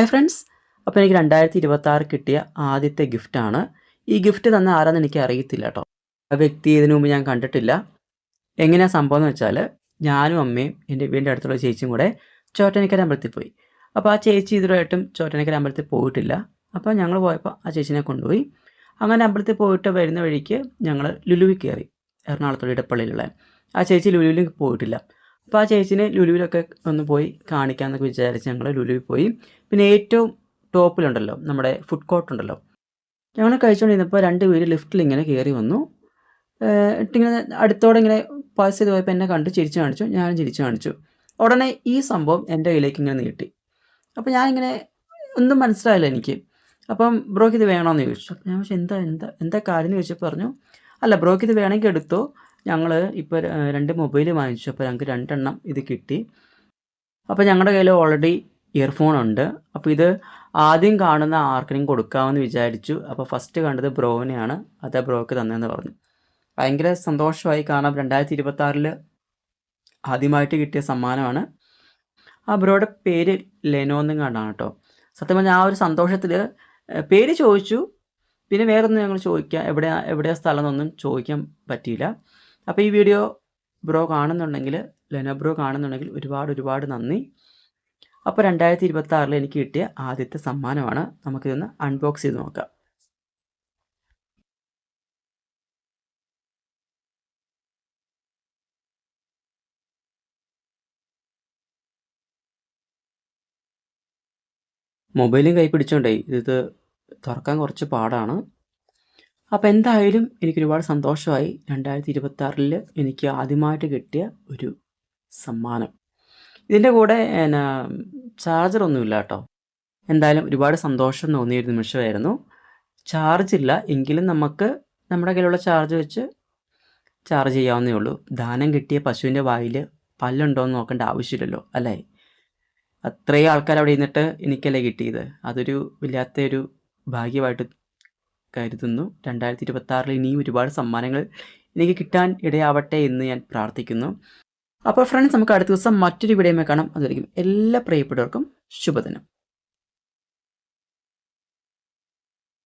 Hi friends അപ്പോൾ എനിക്ക് രണ്ടായിരത്തി ഇരുപത്തി ആറ് കിട്ടിയ ആദ്യത്തെ ഗിഫ്റ്റാണ് ഈ ഗിഫ്റ്റ് തന്ന ആരാന്ന് എനിക്ക് അറിയത്തില്ല കേട്ടോ ആ വ്യക്തി ഇതിനു മുമ്പ് ഞാൻ കണ്ടിട്ടില്ല. എങ്ങനെയാണ് സംഭവം എന്ന് വെച്ചാൽ ഞാനും അമ്മയും എന്റെ വീടിന്റെ അടുത്തുള്ള ചേച്ചിയും കൂടെ ചോറ്റനിക്കര അമ്പലത്തിൽ പോയി. അപ്പോൾ ആ ചേച്ചി ഇതുവരായിട്ടും ചോറ്റനിക്കര അമ്പലത്തിൽ പോയിട്ടില്ല. അപ്പോൾ ഞങ്ങൾ പോയപ്പോൾ ആ ചേച്ചിനെ കൊണ്ടുപോയി. അങ്ങനെ അമ്പലത്തിൽ പോയിട്ട് വരുന്ന വഴിക്ക് ഞങ്ങൾ ലുലുവിൽ കയറി എറണാകുളത്തുള്ള ഇടപ്പള്ളിയിലുള്ള. ആ ചേച്ചി ലുലുവിൽ പോയിട്ടില്ല. അപ്പോൾ ആ ചേച്ചിനെ ലുലുവിലൊക്കെ ഒന്ന് പോയി കാണിക്കാമെന്നൊക്കെ വിചാരിച്ച് ഞങ്ങൾ ലുലുവിൽ പോയി. പിന്നെ ഏറ്റവും ടോപ്പിലുണ്ടല്ലോ നമ്മുടെ ഫുഡ് കോർട്ട് ഉണ്ടല്ലോ ഞങ്ങൾ കഴിച്ചുകൊണ്ടിരുന്നപ്പോൾ രണ്ട് പേര് ലിഫ്റ്റിൽ ഇങ്ങനെ കയറി വന്നു. ഇട്ടിങ്ങനെ അടുത്തോടെ ഇങ്ങനെ പാസ് ചെയ്ത് പോയപ്പോൾ എന്നെ കണ്ട് ചിരിച്ചു കാണിച്ചു ഞാനും ചിരിച്ചു കാണിച്ചു. ഉടനെ ഈ സംഭവം എന്റെ കയ്യിലേക്ക് ഇങ്ങനെ നീട്ടി അപ്പോൾ ഞാനിങ്ങനെ ഒന്നും മനസ്സിലായില്ല എനിക്ക്. അപ്പം ബ്രോക്ക് ഇത് വേണമെന്ന് ചോദിച്ചു. അപ്പം ഞാൻ പക്ഷേ എന്താ എന്താ എന്താ കാര്യം എന്ന് ചോദിച്ചപ്പോൾ പറഞ്ഞു അല്ല ബ്രോക്ക് ഇത് വേണമെങ്കിൽ എടുത്തോ ഞങ്ങൾ ഇപ്പോൾ രണ്ട് മൊബൈൽ വാങ്ങിച്ചു. അപ്പോൾ ഞങ്ങൾക്ക് രണ്ടെണ്ണം ഇത് കിട്ടി. അപ്പോൾ ഞങ്ങളുടെ കയ്യിൽ ഓൾറെഡി ഇയർഫോൺ ഉണ്ട്. അപ്പോൾ ഇത് ആദ്യം കാണുന്ന ആർക്കെങ്കിലും കൊടുക്കാമെന്ന് വിചാരിച്ചു. അപ്പോൾ ഫസ്റ്റ് കണ്ടത് ബ്രോവിനെയാണ്. അത് ബ്രോക്ക് തന്നെന്ന് പറഞ്ഞു. ഭയങ്കര സന്തോഷമായി കാരണം രണ്ടായിരത്തി ഇരുപത്തി ആദ്യമായിട്ട് കിട്ടിയ സമ്മാനമാണ്. ആ ബ്രോയുടെ പേര് ലെനോ എന്നും കണ്ടാണ് കേട്ടോ സത്യം പറഞ്ഞാൽ ആ ഒരു സന്തോഷത്തിൽ പേര് ചോദിച്ചു. പിന്നെ വേറൊന്നും ഞങ്ങൾ ചോദിക്കാൻ എവിടെയാ എവിടെയാ സ്ഥലം എന്നൊന്നും ചോദിക്കാൻ പറ്റിയില്ല. അപ്പോൾ ഈ വീഡിയോ ബ്രോ കാണുന്നുണ്ടെങ്കിൽ ലെനോ ബ്രോ കാണുന്നുണ്ടെങ്കിൽ ഒരുപാട് ഒരുപാട് നന്ദി. അപ്പോൾ രണ്ടായിരത്തി ഇരുപത്തി ആറിൽ എനിക്ക് കിട്ടിയ ആദ്യത്തെ സമ്മാനമാണ്. നമുക്കിതൊന്ന് അൺബോക്സ് ചെയ്ത് നോക്കാം. മൊബൈലും കൈ പിടിച്ചോണ്ടേ ഇത് തുറക്കാൻ കുറച്ച് പാടാണ്. അപ്പോൾ എന്തായാലും എനിക്കൊരുപാട് സന്തോഷമായി രണ്ടായിരത്തി ഇരുപത്തി ആറിൽ എനിക്ക് ആദ്യമായിട്ട് കിട്ടിയ ഒരു സമ്മാനം. ഇതിന്റെ കൂടെ എന്നാ ചാർജറൊന്നുമില്ല കേട്ടോ. എന്തായാലും ഒരുപാട് സന്തോഷം തോന്നിയ ഒരു നിമിഷമായിരുന്നു. ചാർജ് ഇല്ല എങ്കിലും നമുക്ക് നമ്മുടെ കയ്യിലുള്ള ചാർജ് വെച്ച് ചാർജ് ചെയ്യാവുന്നേ ഉള്ളൂ. ദാനം കിട്ടിയ പശുവിന്റെ വായിൽ പല്ലുണ്ടോ എന്ന് നോക്കേണ്ട ആവശ്യമില്ലല്ലോ അല്ലേ? അത്രയും ആൾക്കാർ അവിടെ ഇരുന്നിട്ട് എനിക്കല്ലേ കിട്ടിയത്. അതൊരു വല്ലാത്തൊരു ഭാഗ്യമായിട്ട് കരുതുന്നു. രണ്ടായിരത്തി ഇരുപത്തി ഇനിയും ഒരുപാട് സമ്മാനങ്ങൾ എനിക്ക് കിട്ടാൻ ഇടയാവട്ടെ എന്ന് ഞാൻ പ്രാർത്ഥിക്കുന്നു. അപ്പോൾ ഫ്രണ്ട്സ് നമുക്ക് അടുത്ത ദിവസം മറ്റൊരു വീഡിയോയുമായി കാണാം. അതുവരെയും എല്ലാ പ്രിയപ്പെട്ടവർക്കും ശുഭദിനം.